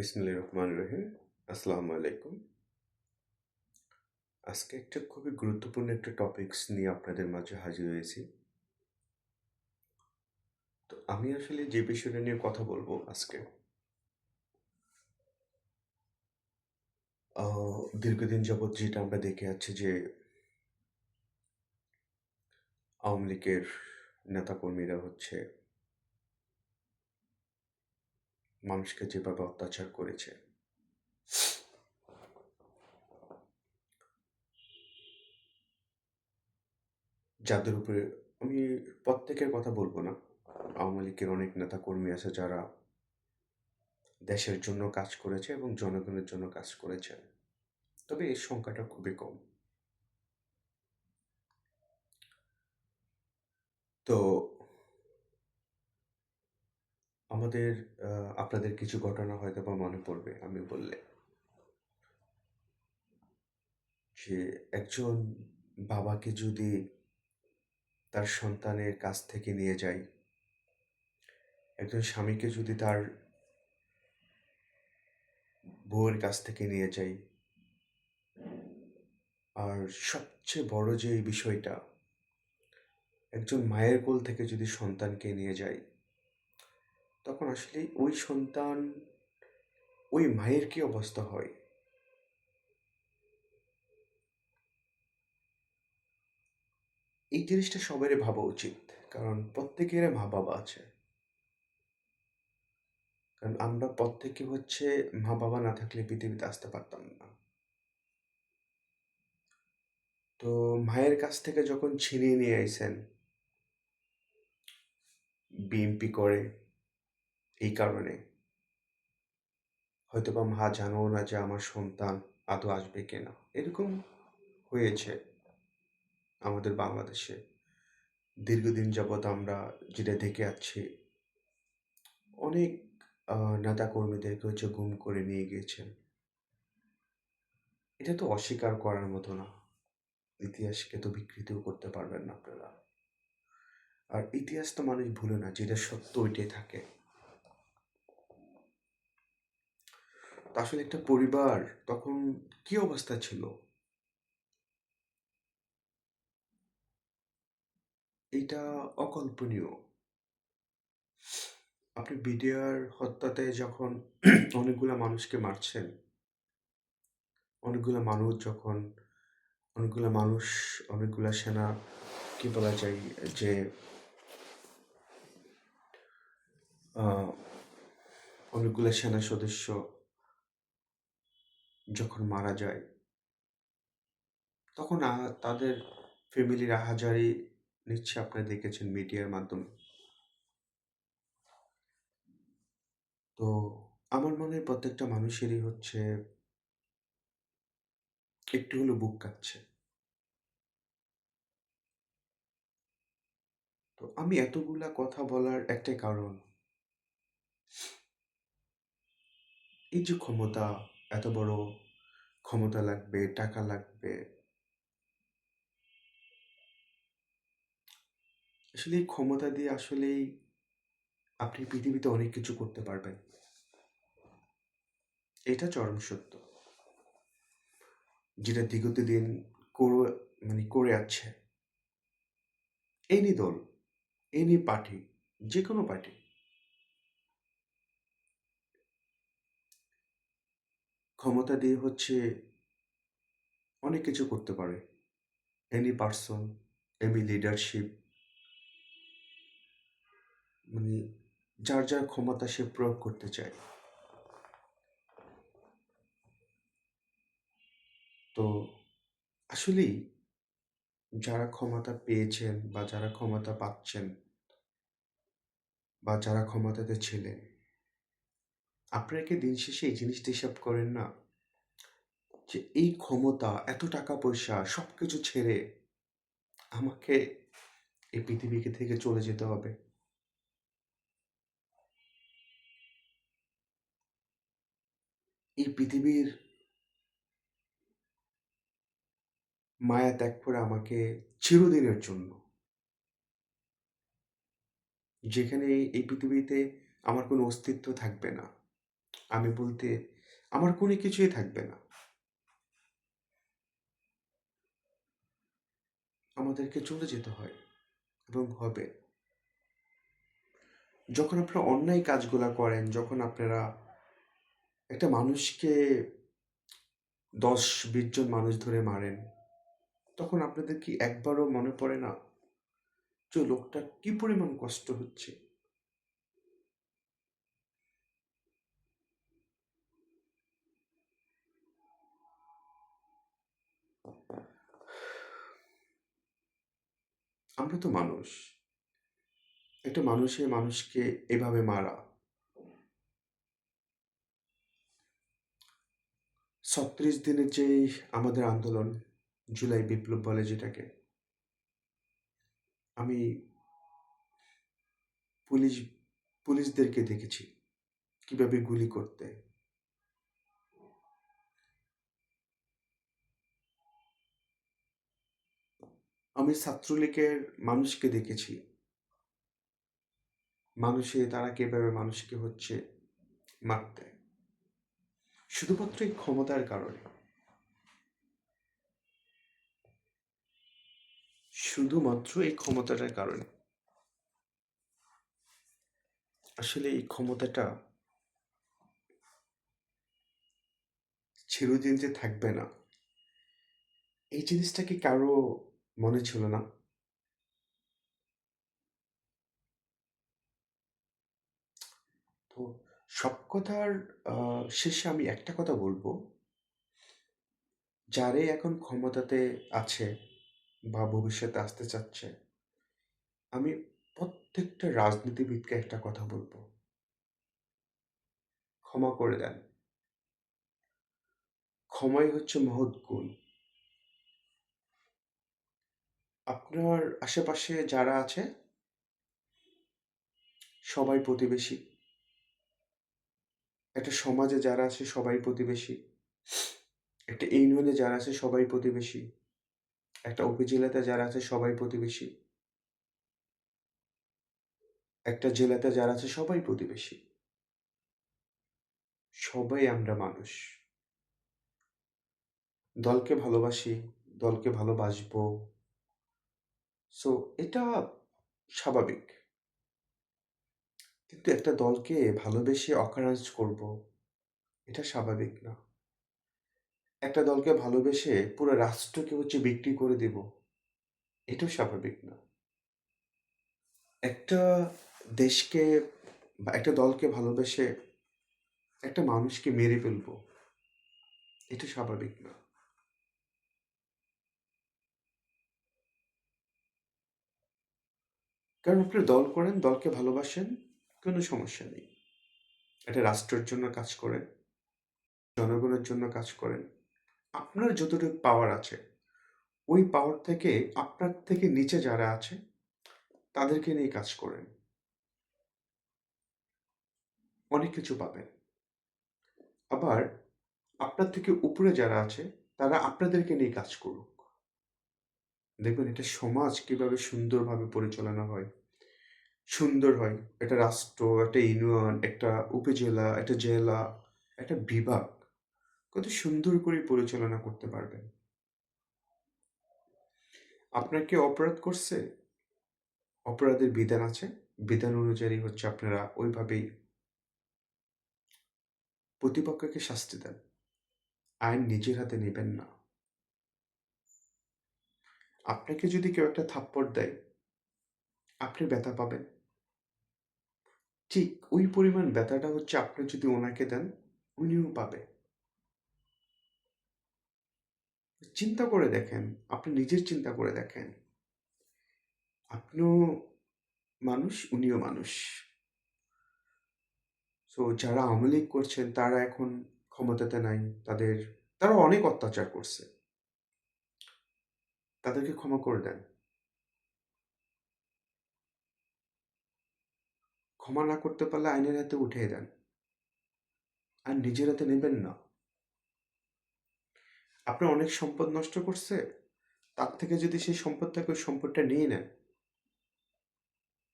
বিসমিল্লাহির রহমানির রহিম। আসসালামু আলাইকুম। আজকে একটা খুবই গুরুত্বপূর্ণ একটা টপিকস নিয়ে আপনাদের মাঝে হাজির হয়েছি। তো আমি আসলে যে বিষয়টা নিয়ে কথা বলব আজকে দীর্ঘদিন যাবৎ যেটা আমরা দেখে যাচ্ছি যে আওয়ামী লীগের নেতাকর্মীরা হচ্ছে মানুষকে যেভাবে অত্যাচার করেছে যাদের উপরে আমি প্রত্যেকের কথা বলব না। আওয়ামী লীগের অনেক নেতাকর্মী আছে যারা দেশের জন্য কাজ করেছে এবং জনগণের জন্য কাজ করেছে। তবে এর সংখ্যাটা খুবই কম। তো আমাদের আপনাদের কিছু ঘটনা হয়তো বা মনে পড়বে আমি বললে। যে একজন বাবাকে যদি তার সন্তানের কাছ থেকে নিয়ে যায় একজন স্বামীকে যদি তার বউয়ের কাছ থেকে নিয়ে যায় আর সবচেয়ে বড় যে বিষয়টা, একজন মায়ের কোল থেকে যদি সন্তানকে নিয়ে যায় তখন আসলে ওই সন্তান, ওই মায়ের কি অবস্থা হয়? এই জিনিসটা সবারই ভাবা উচিত। কারণ প্রত্যেকের মা-বাবা আছে। কারণ আমরা প্রত্যেকে হচ্ছে মা-বাবা না থাকলে পৃথিবীতে আসতে পারতাম না। তো মায়ের কাছ থেকে যখন ছিনিয়ে নিয়ে আইছেন বিএমপি করে এই কারণে হয়তোবা মা জানেও না যে আমার সন্তান আদৌ আসবে কিনা। এরকম হয়েছে আমাদের বাংলাদেশে। দীর্ঘদিন যাবৎ আমরা যেটা দেখে আছি অনেক নেতাকর্মীদেরকে হচ্ছে গুম করে নিয়ে গিয়েছেন। এটা তো অস্বীকার করার মতো না। ইতিহাসকে তো বিকৃতিও করতে পারবেন না আপনারা। আর ইতিহাস তো মানুষ ভুলে না। যেটা সত্য ওইটাই থাকে। তো আসলে একটা পরিবার তখন কি অবস্থা ছিল? এটা অকল্পনীয়। আপনি বিডিআর হত্যাতে যখন অনেকগুলা মানুষকে মারছেন অনেকগুলা মানুষ যখন অনেকগুলা মানুষ, অনেকগুলা সেনা কি বলা যায় যে অনেকগুলা সেনা সদস্য যখন মারা যায় তখন তাদের ফ্যামিলির আহাজারি নিশ্চয়ই আপনারা দেখেছেন মিডিয়ার মাধ্যমে। তো আমার মনে হয় প্রত্যেকটা মানুষেরই হচ্ছে একটু হলেও বুক কাঁপছে। তো আমি এতগুলা কথা বলার একটাই কারণ এই যে ক্ষমতা, এত বড় ক্ষমতা লাগবে, টাকা লাগবে আসলে এই ক্ষমতা দিয়ে আসলেই আপনি পৃথিবীতে অনেক কিছু করতে পারবেন। এটা চরম সত্য। যেটা বিগত দিন করে মানে করে যাচ্ছে। এনি দল, এনি পার্টি, যেকোনো পার্টি। ক্ষমতা দিয়ে হচ্ছে অনেক কিছু করতে পারে। এনি পার্সন এনি লিডারশিপ মানে যার, যার ক্ষমতা সে প্রয়োগ করতে চায়। তো আসলেই যারা ক্ষমতা পেয়েছেন বা যারা ক্ষমতা পাচ্ছেন বা যারা ক্ষমতাতে ছিলেন আপনারা কি দিন শেষে এই জিনিসটা হিসাব করেন না? যে এই ক্ষমতা, এত টাকা-পয়সা সব কিছু ছেড়ে আমাকে এই পৃথিবীকে থেকে চলে যেতে হবে। এই পৃথিবীর মায়া ত্যাগ করে আমাকে চিরদিনের জন্য যেখানে এই পৃথিবীতে আমার কোনো অস্তিত্ব থাকবে না। আমি বলতে আমার কোনো কিছুই থাকবে না। আমাদেরকে চলে যেতে হয় এবং হবে। যখন আপনারা অন্যায় কাজগুলা করেন, যখন আপনারা একটা মানুষকে দশ বিশ জন মানুষ ধরে মারেন, তখন আপনাদের কি একবারও মনে পড়ে না যে লোকটার কি পরিমাণ কষ্ট হচ্ছে? আমরা তো মানুষ। একটা মানুষে মানুষকে এভাবে মারা ৩৬ দিনের যেই আমাদের আন্দোলন, জুলাই বিপ্লব বলে যেটাকে আমি পুলিশ পুলিশদেরকে দেখেছি কীভাবে গুলি করতে। আমি ছাত্রলীগের মানুষকে দেখেছি। মানুষে তারা কীভাবে মানুষকে হচ্ছে মারতে। শুধুমাত্র এই ক্ষমতার কারণে। শুধুমাত্র এই ক্ষমতাটার কারণে। আসলে এই ক্ষমতাটা চিরদিন যে থাকবে না, এই জিনিসটাকে কারও মনে ছিল না? তো সব কথার শেষে আমি একটা কথা বলব যারাই এখন ক্ষমতাতে আছে বা ভবিষ্যতে আসতে চাচ্ছে, আমি প্রত্যেকটা রাজনীতিবিদকে একটা কথা বলব ক্ষমা করে দেন। ক্ষমাই হচ্ছে মহৎ গুণ। আপনার আশেপাশে যারা আছে সবাই প্রতিবেশী। একটা সমাজে যারা আছে সবাই প্রতিবেশী। একটা ইউনিয়নে যারা আছে সবাই প্রতিবেশী। একটা উপজেলাতে যারা আছে সবাই প্রতিবেশী। একটা জেলাতে যারা আছে সবাই প্রতিবেশী। সবাই আমরা মানুষ। দলকে ভালোবাসি, দলকে ভালোবাসবো। সো এটা স্বাভাবিক। কিন্তু একটা দলকে ভালোবেসে অকারাজ করব, এটা স্বাভাবিক না। একটা দলকে ভালোবেসে পুরো রাষ্ট্রকে হচ্ছে বিক্রি করে দেব, এটাও স্বাভাবিক না। একটা দেশকে বা একটা দলকে ভালোবেসে একটা মানুষকে মেরে ফেলব, এটা স্বাভাবিক না। কারণ আপনি দল করেন, দলকে ভালোবাসেন, কোনো সমস্যা নেই। একটা রাষ্ট্রের জন্য কাজ করেন, জনগণের জন্য কাজ করেন। আপনার যতটুকু পাওয়ার আছে, ওই পাওয়ার থেকে আপনার থেকে নিচে যারা আছে, তাদেরকে নিয়ে কাজ করেন। অনেক কিছু পাবেন। আবার আপনার থেকে উপরে যারা আছে, তারা আপনাদেরকে নিয়ে কাজ করুক। দেখবেন এটা সমাজ কীভাবে সুন্দরভাবে পরিচালনা হয়। সুন্দর হয়। একটা রাষ্ট্র, একটা ইউনিয়ন, একটা উপজেলা, একটা জেলা, একটা বিভাগ কত সুন্দর করে পরিচালনা করতে পারবেন। আপনার কেউ অপরাধ করছে? অপরাধের বিধান আছে। বিধান অনুযায়ী হচ্ছে আপনারা ওইভাবেই প্রতিপক্ষকে শাস্তি দেন। আইন নিজের হাতে নেবেন না। আপনাকে যদি কেউ একটা থাপ্পড় দেয়, আপনি ব্যথা পাবেন। ঠিক ওই পরিমাণ ব্যথাটা হচ্ছে আপনি যদি ওনাকে দেন, উনিও পাবে। চিন্তা করে দেখেন, আপনি নিজের চিন্তা করে দেখেন। আপনিও মানুষ, উনিও মানুষ। সো যারা আওয়ামী লীগ করছেন তারা এখন ক্ষমতাতে নাই। তাদের তারা অনেক অত্যাচার করছে। তাদেরকে ক্ষমা করে দেন। ক্ষমা না করতে পারলে আইনের হাতে উঠিয়ে দেন। আর নিজের হাতে নেবেন না। আপনার অনেক সম্পদ নষ্ট করছে, তার থেকে যদি সেই সম্পদ থাকে ওই সম্পদটা নিয়ে নেন।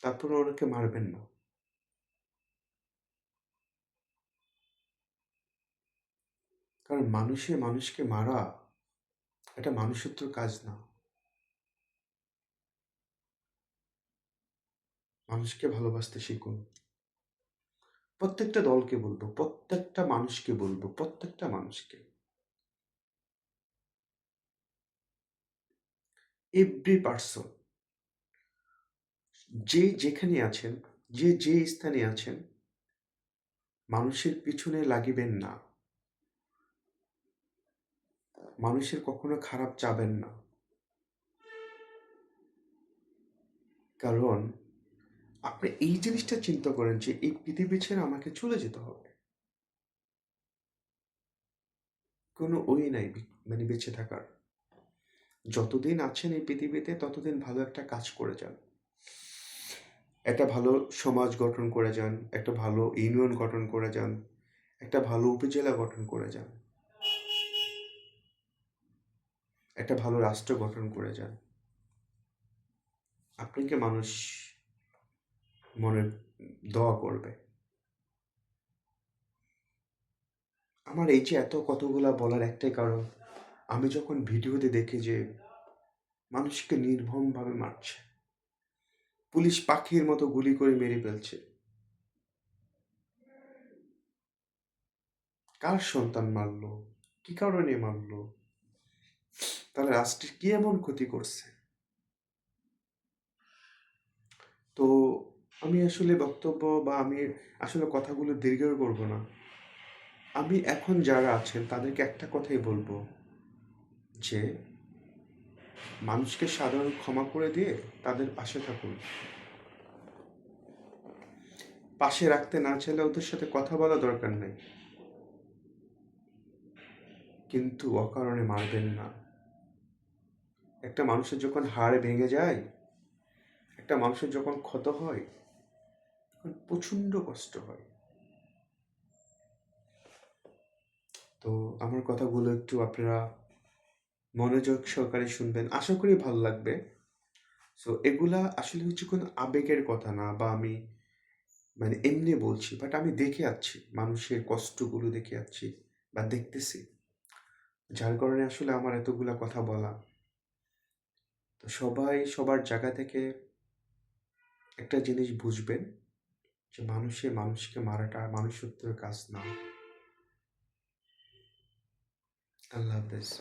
তারপরে ওনাকে মারবেন না। কারণ মানুষে মানুষকে মারা এটা মানুষত্বর কাজ না। মানুষকে ভালোবাসতে শিখুন। প্রত্যেকটা দলকে বলব প্রত্যেকটা মানুষকে বলব প্রত্যেকটা মানুষকে। এভরি পার্সন যে যেখানে আছেন, যে যে স্থানে আছেন, মানুষের পিছনে লাগিবেন না। মানুষের কখনো খারাপ চাবেন না। কারণ আপনি এই জিনিসটা চিন্তা করেন যে এই পৃথিবী ছেড়ে আমাকে চলে যেতে হবে। কোনো ওই নাই মানে বেঁচে থাকার। যতদিন আছেন এই পৃথিবীতে ততদিন ভালো একটা কাজ করে যান। একটা ভালো সমাজ গঠন করে যান, একটা ভালো ইউনিয়ন গঠন করে যান, একটা ভালো উপজেলা গঠন করে যান। একটা ভালো রাষ্ট্র গঠন করে যান। আপনাকে মানুষ মনে দোয়া করবে। আমার এই যে এত কতগুলা বলার একটাই কারণ, আমি যখন ভিডিওতে দেখি যে মানুষকে নির্মমভাবে মারছে। পুলিশ পাখির মতো গুলি করে মেরে ফেলছে। কার সন্তান মারলো কি কারণে মারলো তাহলে রাষ্ট্রের কি এমন ক্ষতি করছে? তো আমি আসলে বক্তব্য বা আমি আসলে কথাগুলো দীর্ঘ করব না। আমি এখন যারা আছেন তাদেরকে একটা কথাই বলব যে মানুষকে সাধারণ ক্ষমা করে দিয়ে তাদের পাশে থাকুন। পাশে রাখতে না চাইলে ওদের সাথে কথা বলা দরকার নেই। কিন্তু অকারণে মারবেন না। একটা মানুষের যখন হাড় ভেঙে যায়, একটা মানুষের যখন ক্ষত হয়, প্রচণ্ড কষ্ট হয়। তো আমার কথাগুলো একটু আপনারা মনোযোগ সহকারে শুনবেন। আশা করি ভালো লাগবে। সো এগুলা আসলে হচ্ছে কোনো আবেগের কথা না বা আমি মানে এমনি বলছি। বাট আমি দেখে আছি, মানুষের কষ্টগুলো দেখে আছি বা দেখতেছি। যার কারণে আসলে আমার এতগুলা কথা বলা। তো সবাই সবার জায়গা থেকে একটা জিনিস বুঝবেন যে মানুষে মানুষকে মারাটা মানুষত্বের কাজ না। আল্লাহ হাফেজ।